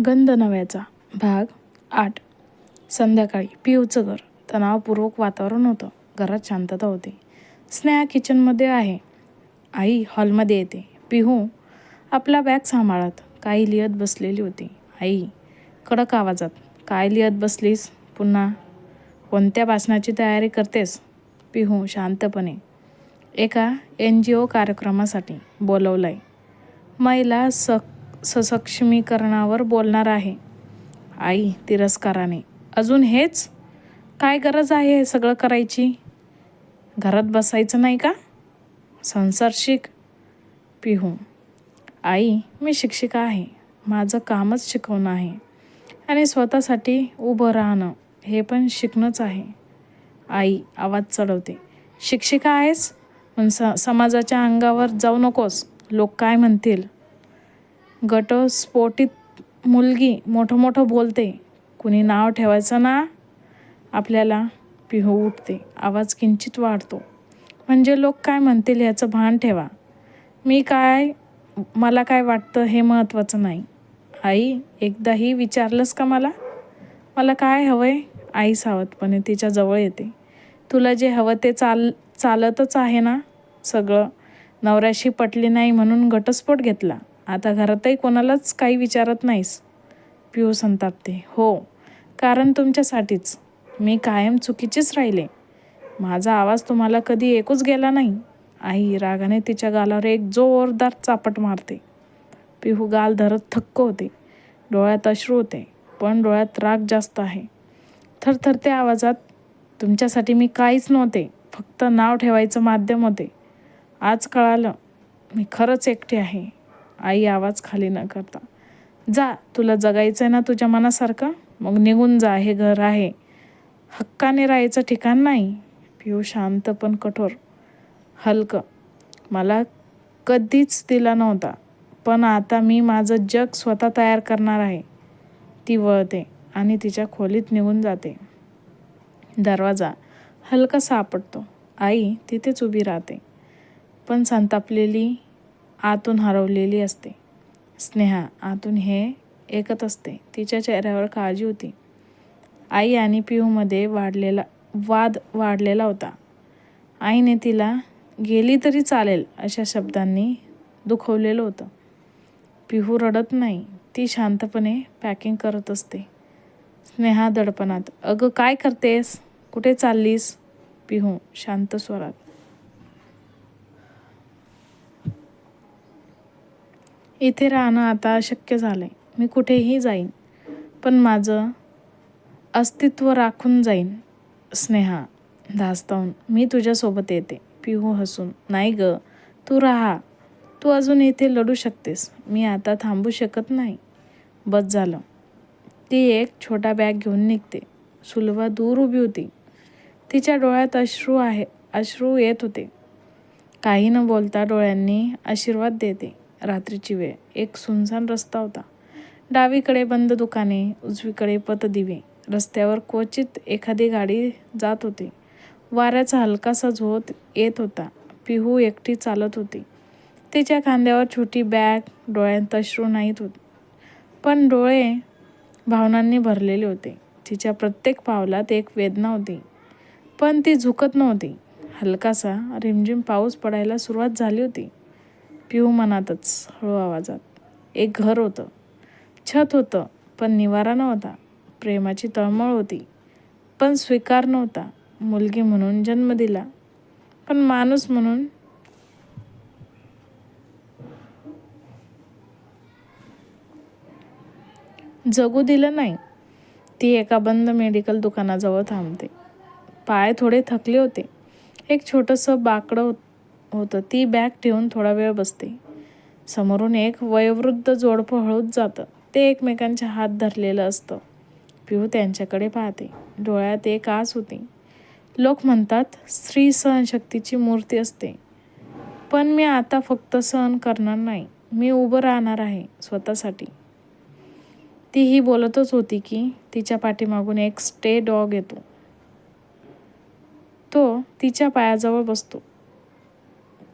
गंध नव्याचा. भाग आठ. संध्याकाळी पिऊचं घर. तणावपूर्वक वातावरण होतं. घरात शांतता होती. स्नेहा किचनमध्ये आहे. आई हॉलमध्ये येते. पिहू आपला बॅग सांभाळत. काही लिहत बसलेली होती. आई कडक आवाजात काय लिहत बसलीस? पुन्हा कोणत्या भाषणाची तयारी करतेस? पिहू शांतपणे एका एन जी ओ कार्यक्रमासाठी बोलवलं आहे महिला सक ससक्षमीकरणावर बोलणार आहे. आई तिरस्काराने. अजून हेच? काय गरज आहे हे सगळं करायची? घरात बसायचं नाही का? संसार शिक. पिहू. आई मी शिक्षिका आहे. माझं कामच शिकवणं आहे. आणि स्वतःसाठी उभं राहणं हे पण शिकणंच आहे. आई आवाज चढवते. शिक्षिका आहेस? पण स समाजाच्या अंगावर जाऊ नकोस. लोक काय म्हणतील? घटस्फोटित मुलगी मोठं मोठं बोलते. कुणी नाव ठेवायचं ना? आपल्याला पिहू उठते. आवाज किंचित वाढतो. म्हणजे लोक काय म्हणतील याचं भान ठेवा. मी काय मला काय वाटतं हे महत्त्वाचं नाही. आई एकदाही विचारलंस का मला? मला काय हवंय? आई सावधपणे तिच्या जवळ येते. तुला जे हवं ते चाल चालतच आहे ना? सगळं. नवऱ्याशी पटली नाही म्हणून घटस्फोट घेतला. आता घरातही कोणालाच काही विचारत नाहीस. पिऊ संतापते हो कारण तुमच्यासाठीच. मी कायम चुकीचीच राहिले. माझा आवाज तुम्हाला कधी ऐकूच गेला नाही. आई रागाने तिच्या गालावर एक जोरदार चापट मारते. पिहू गाल धरत थक्क होते. डोळ्यात अश्रू होते पण डोळ्यात राग जास्त आहे. थरथरत्या आवाजात तुमच्यासाठी मी काहीच नव्हते फक्त नाव ठेवायचं माध्यम होते. आज कळालं मी खरंच एकटे आहे. आई आवाज खाली न करता जा तुला जगायचं आहे ना तुझ्या मनासारखं? मग निघून जा हे घर आहे. हक्काने राहायचं ठिकाण नाही. पिऊ शांत पण कठोर. हलकं. मला कधीच दिला नव्हता पण आता मी माझं जग स्वतः तयार करणार आहे. ती वळते आणि तिच्या खोलीत निघून जाते. दरवाजा हलका सापडतो आई तिथेच उभी राहते. पण संतापलेली आतून हरवलेली असते. स्नेहा आतून हे ऐकत असते. तिच्या चेहऱ्यावर काळजी होती. आई आणि पिहूमध्ये वाढलेला वाद वाढलेला होता. आईने तिला गेली तरी चालेल अशा शब्दांनी दुखवलेलं होतं. पिहू रडत नाही. ती शांतपणे पॅकिंग करत असते. स्नेहा दडपणात अगं काय करतेस? कुठे चाललीस? पिहू शांत स्वरात. इथे राहणं आता अशक्य आहे मी कुठेही जाईन पण माझं अस्तित्व राखून जाईन. स्नेहा धास्तावून मी तुझ्यासोबत येते. पिहू हसून नाही ग तू राहा. तू अजून इथे लढू शकतेस. मी आता थांबू शकत नाही. बस झालं. ती एक छोटा बॅग घेऊन निघते. सुलभा दूर उभी होती. तिच्या डोळ्यात अश्रू आहे अश्रू येत होते. काही न बोलता डोळ्यांनी आशीर्वाद देते. रात्रीची वेळ. एक सुनसान रस्ता होता. डावीकडे बंद दुकाने उजवीकडे पतदिवे. रस्त्यावर क्वचित एखादी गाडी जात होती. वाऱ्याचा हलकासा झोत येत होता. पिहू एकटी चालत होती. तिच्या खांद्यावर छोटी बॅग डोळ्यांत अश्रू नाहीत होते. पण डोळे भावनांनी भरलेले होते. तिच्या प्रत्येक पावलात एक वेदना होती. पण ती झुकत नव्हती. हलकासा रिमझिम पाऊस पडायला सुरुवात झाली होती. पिऊ मनातच हळू आवाजात. एक घर होतं. छत होतं पण निवारा नव्हता. प्रेमाची तळमळ होती. पण स्वीकार नव्हता. मुलगी म्हणून जन्म दिला. पण माणूस म्हणून जगू दिलं नाही. ती एका बंद मेडिकल दुकानाजवळ थांबते. पाय थोडे थकले होते. एक छोटंसं बाकडं होतं होतं. ती बॅग ठेवून थोडा वेळ बसते. समोरून एक वयोवृद्ध जोडपं हळूच जातं. ते एकमेकांच्या हात धरलेलं असतं. पिहू त्यांच्याकडे पाहते. डोळ्यात एक आस होती. लोक म्हणतात स्त्री सहनशक्तीची मूर्ती असते. पण मी आता फक्त सहन करणार नाही. मी उभं राहणार आहे स्वतःसाठी. ती ही बोलतच होती की तिच्या पाठीमागून एक स्टे डॉग येतो. तो तिच्या पायाजवळ बसतो.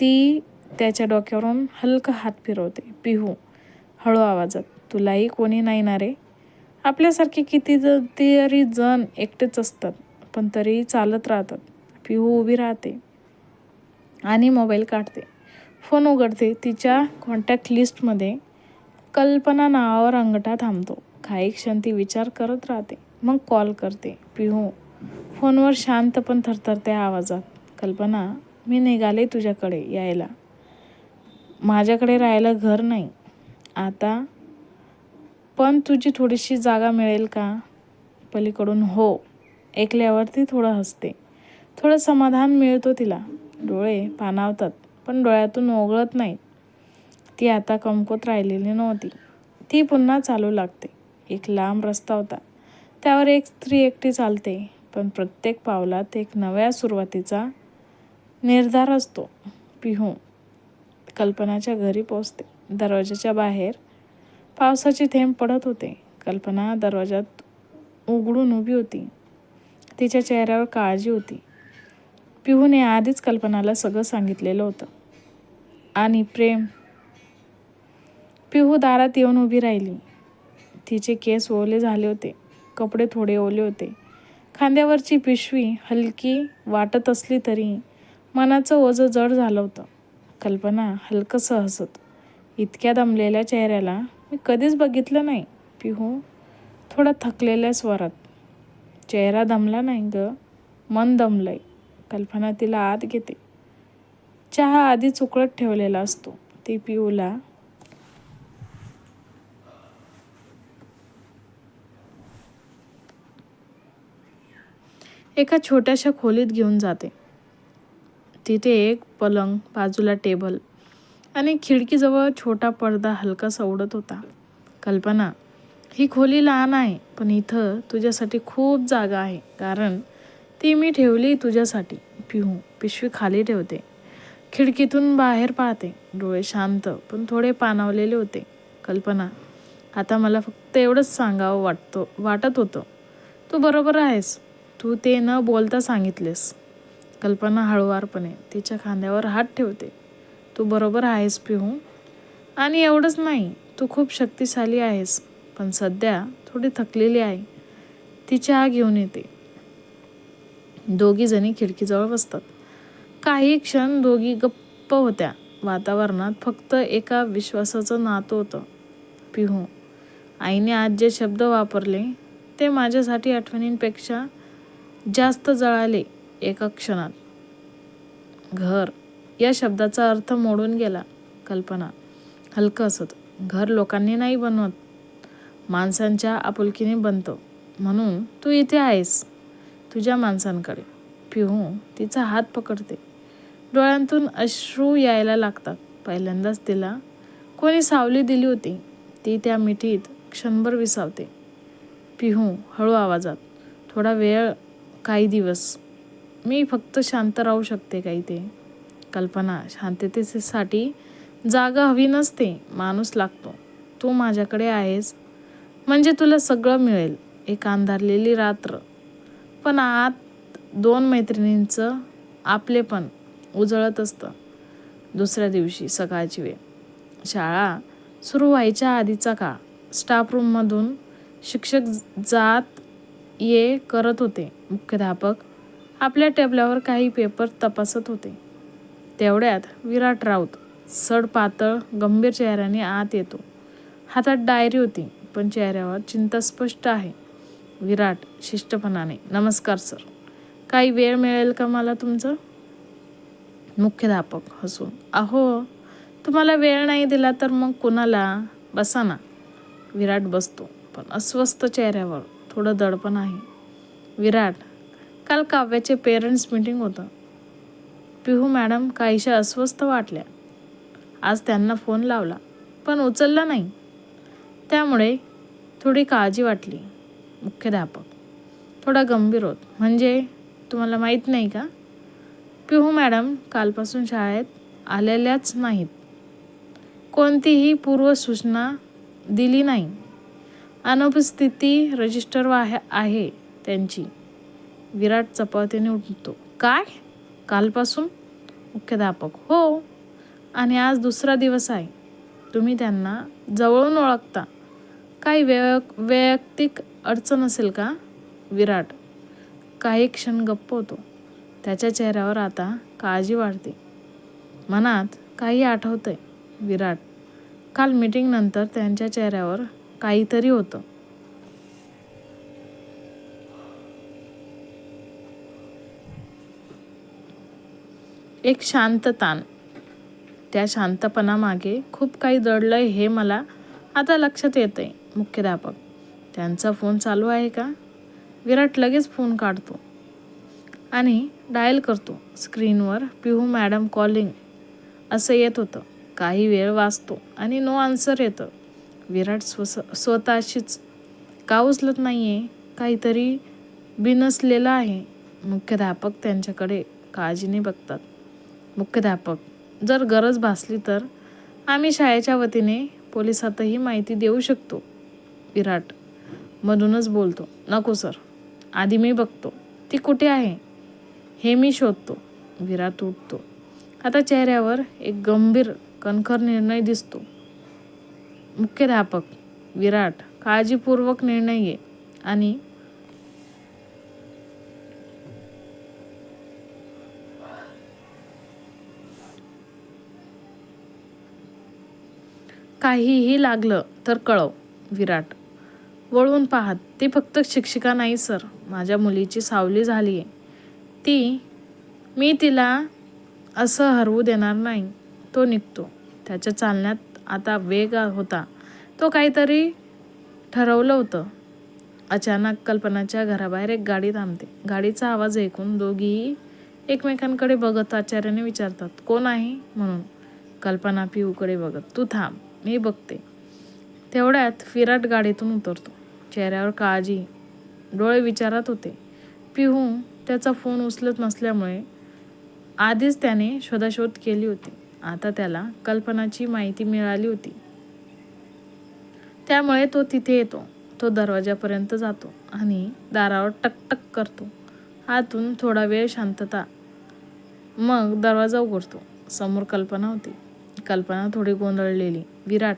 ती त्याच्या डोक्यावरून हलका हात फिरवते. पिहू हळू आवाजात तुलाही कोणी नाही ना रे? आपल्यासारखे किती ज तरी जण एकटेच असतात पण तरी चालत राहतात. पिहू उभी राहते आणि मोबाईल काढते. फोन उघडते तिच्या कॉन्टॅक्ट लिस्टमध्ये कल्पना नावावर अंगठा थांबतो. काही क्षण ती विचार करत राहते मग कॉल करते. पिहू फोनवर शांत पण थरथरते आवाजात. कल्पना मी निघाले तुझ्याकडे यायला. माझ्याकडे राहायला घर नाही. आता पण तुझी थोडीशी जागा मिळेल का? पलीकडून हो. ऐकल्यावरती थोडं हसते. थोडं समाधान मिळतो तिला. डोळे पानावतात पण डोळ्यातून ओघळत नाही ती आता कमकुत राहिलेली नव्हती. ती पुन्हा चालू लागते. एक लांब रस्ता होता. त्यावर एक स्त्री एकटी चालते पण प्रत्येक पावलात एक नव्या सुरुवातीचा निर्धार असतो पिहू. कल्पनाच्या घरी पोचते दरवाजाच्या बाहेर पावसाचे थेंब पडत होते. कल्पना दरवाजात उघडून उभी होती. तिच्या चेहऱ्यावर काळजी होती. पिहूने आधीच कल्पनाला सगळं सांगितलेलं होतं. आणि प्रेम. पिहू दारात येऊन उभी राहिली. तिचे केस ओले झाले होते. कपडे थोडे ओले होते. खांद्यावरची पिशवी हलकी वाटत असली तरी मनाचं ओझं जड झालं होतं. कल्पना हलकंसं हसत इतक्या दमलेल्या चेहऱ्याला मी कधीच बघितलं नाही. पिहू थोडा थकलेल्या स्वरात. चेहरा दमला नाही ग. मन दमलंय. कल्पना तिला आत घेते. चहा आधी उकळत ठेवलेला असतो. ती पिऊला एका छोट्याशा खोलीत घेऊन जाते. तिथे एक पलंग बाजूला टेबल आणि खिडकीजवळ छोटा पडदा हलकासा उडत होता. कल्पना ही खोली लहान आहे पण इथं तुझ्यासाठी खूप जागा आहे कारण ती मी ठेवली तुझ्यासाठी. पिहू पिशवी खाली ठेवते. खिडकीतून बाहेर पाहते. डोळे शांत पण थोडे पानावलेले होते. कल्पना आता मला फक्त एवढंच सांगावं वाटतो वाटत होतं. तू बरोबर आहेस. तू ते न बोलता सांगितलेस. कल्पना हळुवारपणे तिच्या खांद्यावर हात ठेवते. तू बरोबर आहेस पिहू. आणि एवढंच नाही तू खूप शक्तिशाली आहेस. पण सध्या थोडी थकलेली आहे. ती चहा घेऊन येते. दोघी जणी खिडकीजवळ बसतात. काही क्षण दोघी गप्प होत्या. वातावरणात फक्त एका विश्वासाचं नातं होतं. पिहू आईने आज जे शब्द वापरले ते माझ्यासाठी आठवणींपेक्षा जास्त जळाले. एका क्षणात. घर. या शब्दाचा अर्थ मोडून गेला. कल्पना. हलकं असत. घर लोकांनी नाही बनवत. माणसांच्या आपुलकीने बनतं. म्हणून तू इथे आहेस. तुझ्या माणसांकडे. पिहू तिचा हात पकडते. डोळ्यांतून अश्रू यायला लागतात. पहिल्यांदाच तिला कोणी सावली दिली होती. ती त्या मिठीत क्षणभर विसावते. पिहू हळू आवाजात थोडा वेळ काही दिवस. मी फक्त शांत राहू शकते काही ते. कल्पना शांततेसाठी जागा हवी नसते माणूस लागतो. तू माझ्याकडे आहेस म्हणजे तुला सगळं मिळेल एक अंधारलेली रात्र. पण आत दोन मैत्रिणींचं आपले पण उजळत असतं. दुसऱ्या दिवशी सकाळची वेळ. शाळा सुरू व्हायच्या आधीचा काळ. स्टाफ रूममधून शिक्षक जात ये करत होते. मुख्याध्यापक आपल्या टेबलावर काही पेपर तपासत होते. तेवढ्यात विराट राऊत सड पातळ गंभीर चेहऱ्याने आत येतो. हातात डायरी होती पण चेहऱ्यावर चिंता स्पष्ट आहे. विराट शिष्टपणाने नमस्कार सर. काही वेळ मिळेल का मला तुमचं? मुख्याध्यापक हसून अहो तुम्हाला वेळ नाही दिला तर मग कुणाला? बसा ना. विराट बसतो पण अस्वस्थ चेहऱ्यावर थोडं दडपण आहे. विराट काल काव्याचे पेरेंट्स मीटिंग होतं. पिहू मॅडम काहीशा अस्वस्थ वाटल्या. आज त्यांना फोन लावला पण उचलला नाही. त्यामुळे थोडी काळजी वाटली मुख्याध्यापक. थोडा गंभीर होत. म्हणजे तुम्हाला माहीत नाही का? पिहू मॅडम कालपासून शाळेत आलेल्याच नाहीत. कोणतीही पूर्वसूचना दिली नाही. अनुपस्थिती रजिस्टर आहे आहे त्यांची. विराट चपातीने उठतो. काय? कालपासून? मुख्याध्यापक हो. आणि आज दुसरा दिवस आहे. तुम्ही त्यांना जवळून ओळखता. काही वै वैयक्तिक अडचण असेल का? विराट. काही क्षण गप्प होतो. त्याच्या चेहऱ्यावर आता काळजी वाढते. मनात काही आठवतंय विराट. काल मीटिंगनंतर त्यांच्या चेहऱ्यावर काहीतरी होतं. एक शांत ताण. त्या शांतपणामागे खूप काही दडलंय हे मला आता लक्षात येतंय मुख्याध्यापक. त्यांचा फोन चालू आहे का? विराट लगेच फोन काढतो आणि डायल करतो. स्क्रीनवर पिहू मॅडम कॉलिंग असं येत होतं. काही वेळ वाचतो आणि नो आन्सर येतं. विराट स्वस स्वतःशीच का उचलत नाही आहे काहीतरी बिनसलेलं आहे. मुख्याध्यापक त्यांच्याकडे काळजीने बघतात. मुख्याध्यापक. जर गरज भासली तर आम्ही शाळेच्या वतीने पोलिसातही माहिती देऊ शकतो. विराट मधूनच बोलतो नको सर आधी मी बघतो. ती कुठे आहे? हे मी शोधतो. विराट उठतो. आता चेहऱ्यावर एक गंभीर कणखर निर्णय दिसतो. मुख्याध्यापक विराट काळजीपूर्वक निर्णय घे आणि काहीही लागलं तर कळव विराट. वळून पाहत ती फक्त शिक्षिका नाही सर. माझ्या मुलीची सावली झाली आहे ती मी तिला असं हरवू देणार नाही. तो निघतो. त्याच्या चालण्यात आता वेग होता. तो काहीतरी ठरवलं होतं. अचानक कल्पनाच्या घराबाहेर एक गाडी थांबते. गाडीचा आवाज ऐकून दोघीही एकमेकांकडे बघत आचार्याने विचारतात कोण आहे? म्हणून. कल्पना पिऊकडे बघत तू थांब. मी बघते. तेवढ्यात विराट गाडीतून उतरतो. चेहऱ्यावर काळजी. डोळे विचारात होते. पिहू त्याचा फोन उचलत नसल्यामुळे आधीच त्याने शोधाशोध केली होती. आता त्याला कल्पनाची माहिती मिळाली होती. त्यामुळे तो तिथे येतो. तो दरवाजापर्यंत जातो आणि दारावर टकटक करतो. आतून थोडा वेळ शांतता. मग दरवाजा उघडतो. समोर कल्पना होती. कल्पना थोडी गोंधळलेली. विराट.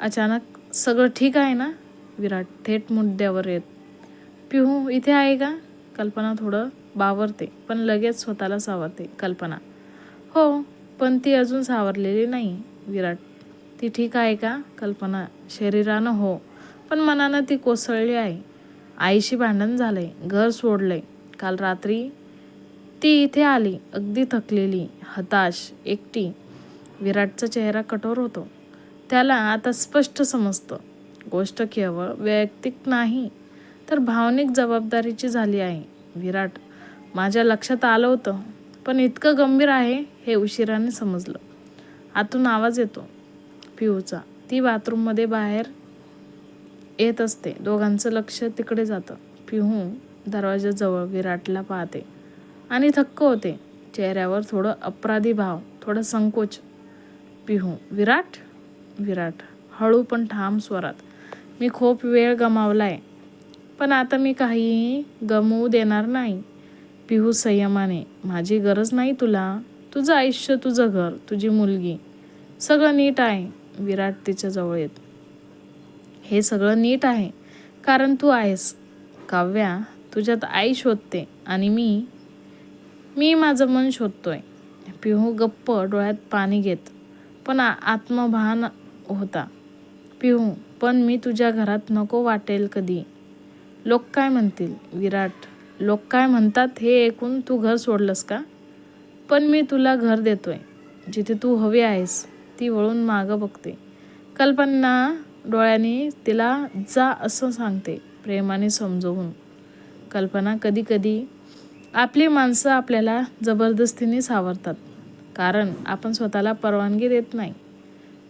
अचानक सगळं ठीक आहे ना? विराट थेट मुद्द्यावर येत. पिहू इथे आहे का? कल्पना थोडं बावरते पण लगेच स्वतःला सावरते. कल्पना. हो पण ती अजून सावरलेली नाही विराट. ती ठीक आहे का? कल्पना. शरीरानं हो पण मनानं ती कोसळली आहे. आईशी भांडण झालंय घर सोडलंय. काल रात्री ती इथे आली अगदी थकलेली हताश एकटी. विराटचा चेहरा कठोर होतो. त्याला आता स्पष्ट समजतं. गोष्ट केवळ वैयक्तिक नाही तर भावनिक जबाबदारीची झाली आहे. विराट माझ्या लक्षात आलं होतं पण इतकं गंभीर आहे हे उशिराने समजलं. आतून आवाज येतो. पिऊचा ती बाथरूममध्ये बाहेर येत असते. दोघांचं लक्ष तिकडे जातं. पिहू दरवाजाजवळ विराटला पाहते. आणि थक्क होते. चेहऱ्यावर थोडं अपराधी भाव थोडं संकोच. पिहू. विराट? विराट. हळू पण ठाम स्वरात. मी खूप वेळ गमावलाय. पण आता मी काहीही गमवू देणार नाही. पिहू संयमाने. माझी गरज नाही तुला. तुझं आयुष्य तुझं घर तुझी मुलगी. सगळं नीट आहे. विराट तिच्या जवळ येत. हे सगळं नीट आहे. कारण तू आहेस. काव्या तुझ्यात आई शोधते आणि मी मी माझं मन शोधतोय. पिहू गप्प डोळ्यात पाणी घेत. पण आत्मभान होता. पिहू पण मी तुझ्या घरात नको वाटेल कधी. लोक काय म्हणतील? विराट लोक काय म्हणतात हे ऐकून तू घर सोडलंस का? पण मी तुला घर देतोय. जिथे तू हवी आहेस ती वळून मागं बघते. कल्पना डोळ्यांनी तिला जा असं सांगते प्रेमाने समजवून. कल्पना कधी कधी आपली माणसं आपल्याला जबरदस्तीने सावरतात. कारण आपण स्वतःला परवानगी देत नाही.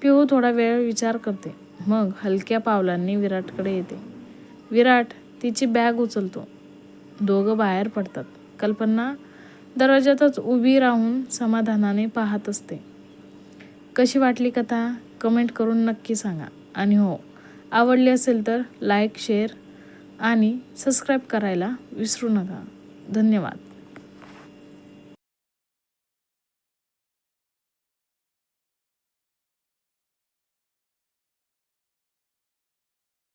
पिहू थोडा वेळ विचार करते. मग हलक्या पावलांनी विराटकडे येते. विराट तिची बॅग उचलतो. दोघं बाहेर पडतात. कल्पना दरवाजातच उभी राहून समाधानाने पाहत असते. कशी वाटली कथा? कमेंट करून नक्की सांगा. आणि हो आवडली असेल तर लाईक शेअर आणि सबस्क्राईब करायला विसरू नका. धन्यवाद.